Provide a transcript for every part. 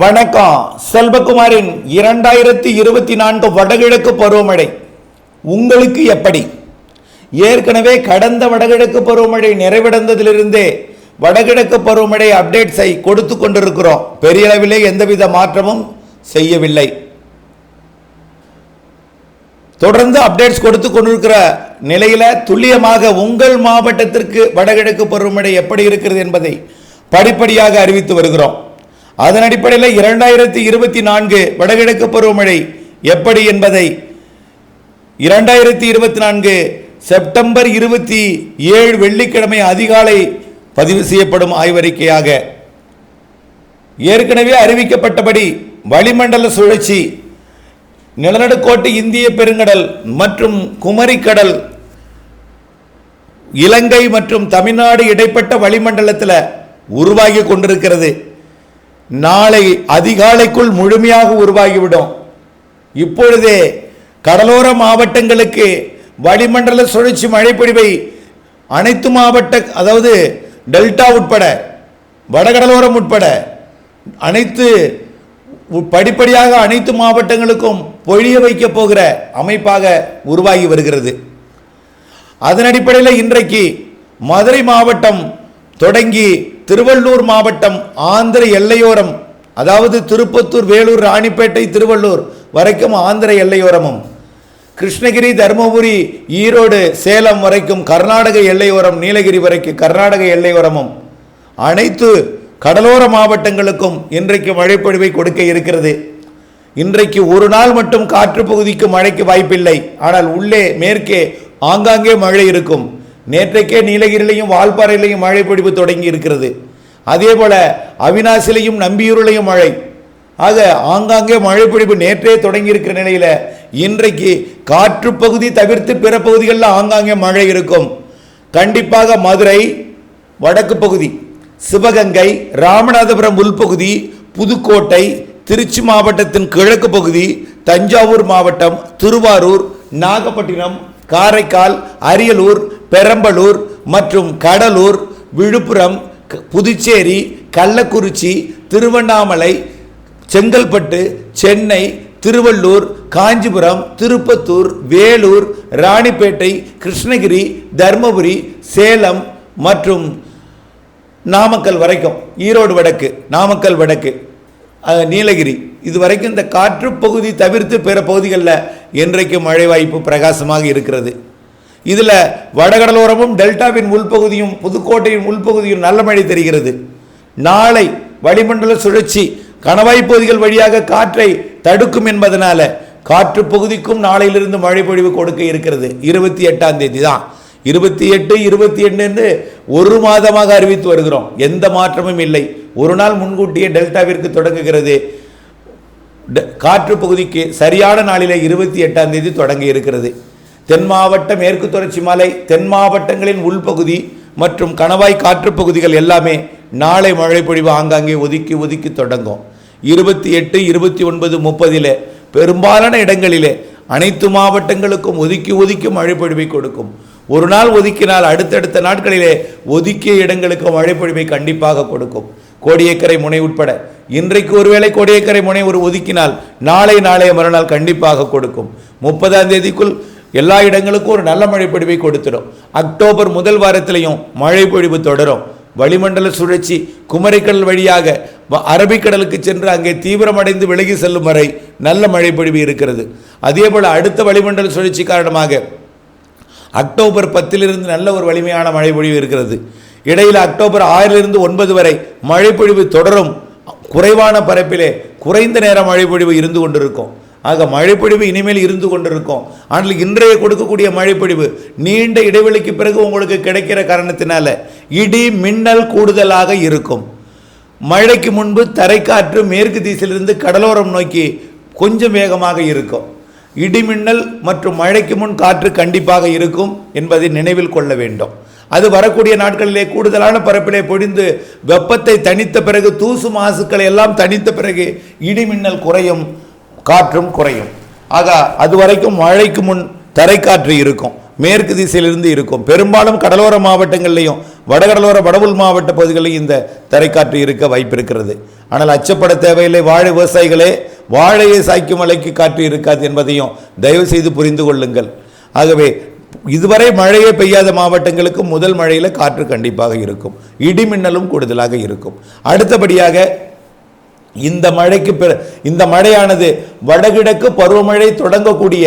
வணக்கம். செல்வகுமாரின் இரண்டாயிரத்தி இருபத்தி நான்கு வடகிழக்கு பருவமழை உங்களுக்கு எப்படி? ஏற்கனவே கடந்த வடகிழக்கு பருவமழை நிறைவடைந்ததிலிருந்தே வடகிழக்கு பருவமழை அப்டேட்ஸை கொடுத்து கொண்டிருக்கிறோம். பெரிய அளவிலே எந்தவித மாற்றமும் செய்யவில்லை. தொடர்ந்து அப்டேட்ஸ் கொடுத்து கொண்டிருக்கிற நிலையில துல்லியமாக உங்கள் மாவட்டத்திற்கு வடகிழக்கு பருவமழை எப்படி இருக்கிறது என்பதை படிப்படியாக அறிவித்து வருகிறோம். அதன் அடிப்படையில் இரண்டாயிரத்தி இருபத்தி நான்கு வடகிழக்கு பருவமழை எப்படி என்பதை இரண்டாயிரத்தி இருபத்தி நான்கு செப்டம்பர் இருபத்தி ஏழு வெள்ளிக்கிழமை அதிகாலை பதிவு செய்யப்படும் ஆய்வறிக்கையாக ஏற்கனவே அறிவிக்கப்பட்டபடி வளிமண்டல சுழற்சி நிலநடுக்கோட்டு இந்திய பெருங்கடல் மற்றும் குமரிக்கடல் இலங்கை மற்றும் தமிழ்நாடு இடைப்பட்ட வளிமண்டலத்தில் உருவாகி கொண்டிருக்கிறது. நாளை அதிகாலைக்குள் முழுமையாக உருவாகிவிடும். இப்பொழுதே கடலோர மாவட்டங்களுக்கு வளிமண்டல சுழற்சி மழைப்பொழிவை அனைத்து மாவட்ட அதாவது டெல்டா உட்பட வடகடலோரம் உட்பட அனைத்து உ- படிப்படியாக அனைத்து மாவட்டங்களுக்கும் பொழிய வைக்கப் போகிற அமைப்பாக உருவாகி வருகிறது. அதன் அடிப்படையில் இன்றைக்கு மதுரை மாவட்டம் தொடங்கி திருவள்ளூர் மாவட்டம் ஆந்திர எல்லையோரம் அதாவது திருப்பத்தூர் வேலூர் ராணிப்பேட்டை திருவள்ளூர் வரைக்கும் ஆந்திர எல்லையோரமும். கிருஷ்ணகிரி தருமபுரி ஈரோடு சேலம் வரைக்கும் கர்நாடக எல்லையோரம் நீலகிரி வரைக்கும் கர்நாடக எல்லையோரமும். அனைத்து கடலோர மாவட்டங்களுக்கும் இன்றைக்கு மழைப்பொழிவை கொடுக்க இருக்கிறது. இன்றைக்கு ஒரு நாள் மட்டும் காற்று பகுதிக்கு மழைக்கு வாய்ப்பில்லை. ஆனால் உள்ளே மேற்கே ஆங்காங்கே மழை இருக்கும். நேற்றைக்கே நீலகிரிலையும் வால்பாறையிலையும் மழை பொழிவு தொடங்கி இருக்கிறது. அதே போல அவினாசிலையும் நம்பியூரிலையும் மழை. ஆக ஆங்காங்கே மழை பொழிவு நேற்றே தொடங்கி இருக்கிற இன்றைக்கு காற்று பகுதி தவிர்த்து பிற பகுதிகளில் ஆங்காங்கே மழை இருக்கும். கண்டிப்பாக மதுரை வடக்கு பகுதி சிவகங்கை ராமநாதபுரம் உள்பகுதி புதுக்கோட்டை திருச்சி மாவட்டத்தின் கிழக்கு பகுதி தஞ்சாவூர் மாவட்டம் திருவாரூர் நாகப்பட்டினம் காரைக்கால் அரியலூர் பெரம்பலூர் மற்றும் கடலூர் விழுப்புரம் க- புதுச்சேரி கள்ளக்குறிச்சி திருவண்ணாமலை செங்கல்பட்டு சென்னை திருவள்ளூர் காஞ்சிபுரம் திருப்பத்தூர் வேலூர் ராணிப்பேட்டை கிருஷ்ணகிரி தர்மபுரி சேலம் மற்றும் நாமக்கல் வரைக்கும். ஈரோடு வடக்கு நாமக்கல் வடக்கு நீலகிரி. இது வரைக்கும் இந்த காற்று பகுதி தவிர்த்து பிற பகுதிகளில் இன்றைக்கு மழை வாய்ப்பு பிரகாசமாக இருக்கிறது. இதில் வடகடலோரமும் டெல்டாவின் உள்பகுதியும் புதுக்கோட்டையின் உள்பகுதியும் நல்ல மழை தெரிகிறது. நாளை வளிமண்டல சுழற்சி கணவாய் பகுதிகள் வழியாக காற்றை தடுக்கும் என்பதனால காற்று பகுதிக்கும் நாளையிலிருந்து மழை பொழிவு கொடுக்க இருக்கிறது. இருபத்தி எட்டாம் தேதி தான் இருபத்தி எட்டு இருபத்தி என்று ஒரு மாதமாக அறிவித்து வருகிறோம். எந்த மாற்றமும் இல்லை. ஒரு நாள் முன்கூட்டியே டெல்டாவிற்கு தொடங்குகிறது. காற்று பகுதிக்கு சரியான நாளிலே இருபத்தி எட்டாம் தேதி தொடங்கி இருக்கிறது. தென் மாவட்ட மேற்கு தொடர்ச்சி மலை தென் மாவட்டங்களின் உள்பகுதி மற்றும் கணவாய் காற்று பகுதிகள் எல்லாமே நாளை மழை பொழிவு ஆங்காங்கே ஒதுக்கி ஒதுக்கி தொடங்கும். இருபத்தி எட்டு இருபத்தி ஒன்பது முப்பதிலே பெரும்பாலான இடங்களிலே அனைத்து மாவட்டங்களுக்கும் ஒதுக்கி ஒதுக்கி மழை பொழிவை கொடுக்கும். ஒரு நாள் ஒதுக்கினால் அடுத்தடுத்த நாட்களிலே ஒதுக்கிய இடங்களுக்கு மழை பொழிவை கண்டிப்பாக கொடுக்கும். கோடியக்கரை முனை உட்பட இன்றைக்கு ஒருவேளை கோடியக்கரை முனை ஒரு ஒதுக்கினால் நாளை நாளைய மறுநாள் கண்டிப்பாக கொடுக்கும். முப்பதாம் தேதிக்குள் எல்லா இடங்களுக்கும் ஒரு நல்ல மழை பொழிவை கொடுத்துடும். அக்டோபர் முதல் வாரத்திலையும் மழை பொழிவு தொடரும். வளிமண்டல சுழற்சி குமரிக்கடல் வழியாக வ- அரபிக்கடலுக்கு சென்று அங்கே தீவிரமடைந்து விலகி செல்லும் வரை நல்ல மழை பொழிவு இருக்கிறது. அதேபோல் அடுத்த வளிமண்டல சுழற்சி காரணமாக அக்டோபர் பத்திலிருந்து நல்ல ஒரு வலிமையான மழை பொழிவு இருக்கிறது. இடையில் அக்டோபர் ஆறிலிருந்து ஒன்பது வரை மழை பொழிவு தொடரும். குறைவான பரப்பிலே குறைந்த நேர மழை பொழிவு இருந்து கொண்டிருக்கும். ஆக மழைப்பொழிவு இனிமேல் இருந்து கொண்டிருக்கும். ஆனால் இன்றைய கொடுக்கக்கூடிய மழைப்பொழிவு நீண்ட இடைவெளிக்கு பிறகு உங்களுக்கு கிடைக்கிற காரணத்தினால இடி மின்னல் கூடுதலாக இருக்கும். மழைக்கு முன்பு தரைக்காற்று மேற்கு திசையிலிருந்து கடலோரம் நோக்கி கொஞ்சம் வேகமாக இருக்கும். இடிமின்னல் மற்றும் மழைக்கு முன் காற்று கண்டிப்பாக இருக்கும் என்பதை நினைவில் கொள்ள வேண்டும். அது வரக்கூடிய நாட்களிலே கூடுதலான பரப்பிலே பொழிந்து வெப்பத்தை தணித்த பிறகு தூசு மாசுக்களை எல்லாம் தணித்த பிறகு இடிமின்னல் குறையும். காற்றும் குறையும். ஆக அது வரைக்கும் மழைக்கு முன் தரைக்காற்று இருக்கும். மேற்கு திசையிலிருந்து இருக்கும். பெரும்பாலும் கடலோர மாவட்டங்கள்லையும் வடகடலோர வடவுள் மாவட்ட பகுதிகளிலும் இந்த தரைக்காற்று இருக்க வாய்ப்பு இருக்கிறது ஆனால் அச்சப்பட தேவையில்லை. வாழை விவசாயிகளே வாழையை சாய்க்கும் மலைக்கு காற்று இருக்காது என்பதையும் தயவு செய்து புரிந்து கொள்ளுங்கள். ஆகவே இதுவரை மழையே பெய்யாத மாவட்டங்களுக்கு முதல் மழையில் காற்று கண்டிப்பாக இருக்கும். இடி மின்னலும் கூடுதலாக இருக்கும். அடுத்தபடியாக இந்த மழைக்கு பிற இந்த மழையானது வடகிழக்கு பருவமழை தொடங்கக்கூடிய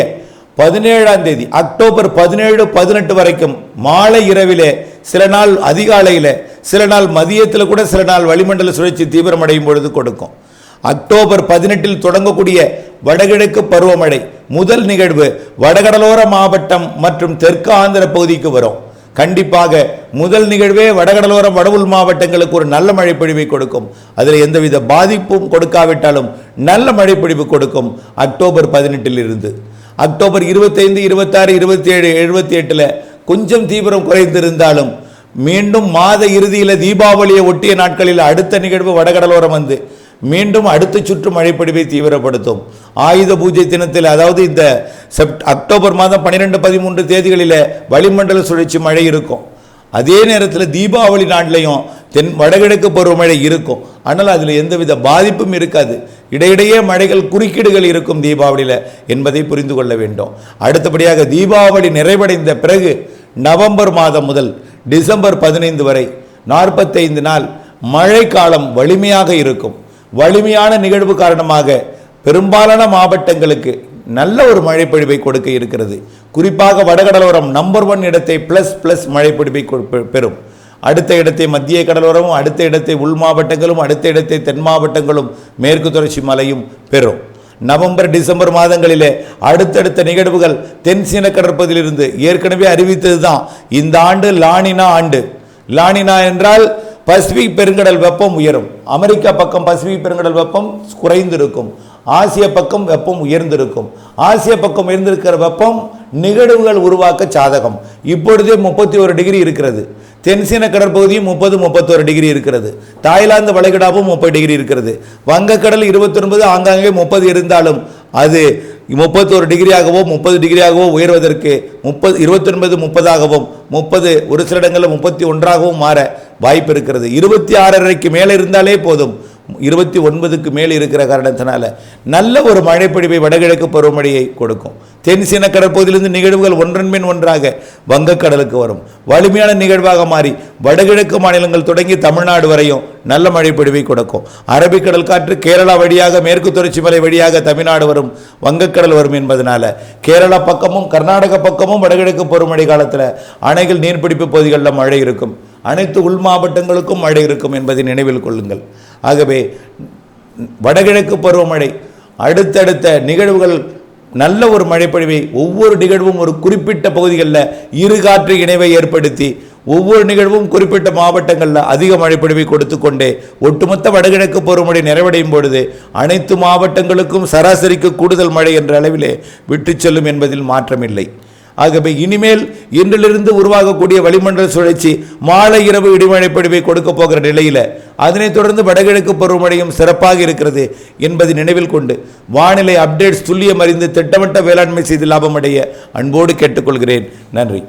பதினேழாம் தேதி அக்டோபர் பதினேழு பதினெட்டு வரைக்கும் மாலை இரவிலே சில நாள் அதிகாலையில் சில நாள் மதியத்தில் கூட சில நாள் வளிமண்டல சுழற்சி தீவிரமடையும் பொழுது கொடுக்கும். அக்டோபர் பதினெட்டில் தொடங்கக்கூடிய வடகிழக்கு பருவமழை முதல் நிகழ்வு வடகடலோர மாவட்டம் மற்றும் தெற்கு ஆந்திர பகுதிக்கு வரும். கண்டிப்பாக முதல் நிகழ்வே வடகடலோர வடவுள் மாவட்டங்களுக்கு ஒரு நல்ல மழைப்பொழிவை கொடுக்கும். அதில் எந்தவித பாதிப்பும் கொடுக்காவிட்டாலும் நல்ல மழைப்பொழிவு கொடுக்கும் அக்டோபர் பதினெட்டில் இருந்து அக்டோபர் இருபத்தைந்து இருபத்தாறு இருபத்தி ஏழு எழுபத்தி எட்டில் கொஞ்சம் தீவிரம் குறைந்திருந்தாலும் மீண்டும் மாத இறுதியில் தீபாவளியை ஒட்டிய நாட்களில் அடுத்த நிகழ்வு வடகடலோரம் வந்து மீண்டும் அடுத்த சுற்று மழைப்பொழிவை தீவிரப்படுத்தும். ஆயுத பூஜை தினத்தில் அதாவது இந்த செப்ட் அக்டோபர் மாதம் பன்னிரெண்டு பதிமூன்று தேதிகளில் வளிமண்டல சுழற்சி மழை இருக்கும். அதே நேரத்தில் தீபாவளி நாட்லையும் தென் வடகிழக்கு பருவமழை இருக்கும். ஆனால் அதில் எந்தவித பாதிப்பும் இருக்காது. இடையிடையே மழைகள் குறுக்கீடுகள் இருக்கும் தீபாவளியில் என்பதை புரிந்து கொள்ள வேண்டும். அடுத்தபடியாக தீபாவளி நிறைவடைந்த பிறகு நவம்பர் மாதம் முதல் டிசம்பர் பதினைந்து வரை நாற்பத்தைந்து நாள் மழைக்காலம் வலிமையாக இருக்கும். வலிமையான நிகழ்வு காரணமாக பெரும்பாலான மாவட்டங்களுக்கு நல்ல ஒரு மழைப்பொழிவை கொடுக்க இருக்கிறது. குறிப்பாக வடகடலோரம் நம்பர் ஒன் இடத்தை பிளஸ் பிளஸ் மழைப்பொழிவை பெறும். அடுத்த இடத்தை மத்திய கடலோரமும் அடுத்த இடத்தை உள் மாவட்டங்களும் அடுத்த இடத்தை தென் மாவட்டங்களும் மேற்கு தொடர்ச்சி மலையும் பெறும். நவம்பர் டிசம்பர் மாதங்களிலே அடுத்தடுத்த நிகழ்வுகள் தென் சீன கடற்பகுதியிலிருந்து ஏற்கனவே அறிவித்தது தான் இந்த ஆண்டு லானினா ஆண்டு. லானினா என்றால் பசிபிக் பெருங்கடல் வெப்பம் உயரும். அமெரிக்கா பக்கம் பசிபிக் பெருங்கடல் வெப்பம் குறைந்திருக்கும். ஆசிய பக்கம் வெப்பம் உயர்ந்திருக்கும். ஆசிய பக்கம் உயர்ந்திருக்கிற வெப்பம் நிகழ்வுகள் உருவாக்க சாதகம். இப்பொழுதே முப்பத்தி ஒரு டிகிரி இருக்கிறது. தென்சீன கடற்பகுதியும் முப்பது முப்பத்தோரு டிகிரி இருக்கிறது. தாய்லாந்து வளைகுடாவும் முப்பது டிகிரி இருக்கிறது. வங்கக்கடல் இருபத்தொன்பது ஆங்காங்கே முப்பது இருந்தாலும் அது முப்பத்தோரு டிகிரியாகவோ முப்பது டிகிரியாகவோ உயர்வதற்கு முப்பது இருபத்தொன்பது முப்பதாகவும் முப்பது ஒரு சில இடங்களில் முப்பத்தி ஒன்றாகவும் மாற வாய்ப்பு இருக்கிறது. இருபத்தி ஆறரைக்கு மேலே இருந்தாலே போதும். இருபத்தி ஒன்பதுக்கு மேல் இருக்கிற காரணத்தினால நல்ல ஒரு மழைப்பிடிவை வடகிழக்கு பருவமழையை கொடுக்கும். தென் சீன கடற்பகுதியிலிருந்து நிகழ்வுகள் ஒன்றன் பின் ஒன்றாக வங்கக்கடலுக்கு வரும். வலிமையான நிகழ்வாக மாறி வடகிழக்கு மாநிலங்கள் தொடங்கி தமிழ்நாடு வரையும் நல்ல மழைப்பிடிவை கொடுக்கும். அரபிக்கடல் காற்று கேரளா வழியாக மேற்கு தொடர்ச்சி மலை வழியாக தமிழ்நாடு வரும் வங்கக்கடல் வரும் என்பதனால கேரளா பக்கமும் கர்நாடக பக்கமும் வடகிழக்கு பருவமழை காலத்தில் அணைகள் நீர்பிடிப்பு பகுதிகளில் மழை இருக்கும். அனைத்து உள் மாவட்டங்களுக்கும் மழை இருக்கும் என்பதை நினைவில் கொள்ளுங்கள். ஆகவே வடகிழக்கு பருவமழை அடுத்தடுத்த நிகழ்வுகள் நல்ல ஒரு மழைப்பொழிவை ஒவ்வொரு நிகழ்வும் ஒரு குறிப்பிட்ட பகுதிகளில் இரு காற்று இணைவை ஏற்படுத்தி ஒவ்வொரு நிகழ்வும் குறிப்பிட்ட மாவட்டங்களில் அதிக மழைப்பொழிவை கொடுத்து கொண்டே ஒட்டுமொத்த வடகிழக்கு பருவமழை நிறைவடையும் பொழுது அனைத்து மாவட்டங்களுக்கும் சராசரிக்கு கூடுதல் மழை என்ற அளவிலே விட்டுச் செல்லும் என்பதில் மாற்றமில்லை. ஆகவே இனிமேல் இன்றிலிருந்து உருவாகக்கூடிய வளிமண்டல சுழற்சி மாலை இரவு இடிமழை பொழிவை கொடுக்க போகிற நிலையில் அதனைத் தொடர்ந்து வடகிழக்கு பருவமழையும் சிறப்பாக இருக்கிறது என்பதை நினைவில் கொண்டு வானிலை அப்டேட்ஸ் துல்லியம் அறிந்து திட்டமிட்ட வேளாண்மை செய்து லாபமடைய அன்போடு கேட்டுக்கொள்கிறேன். நன்றி.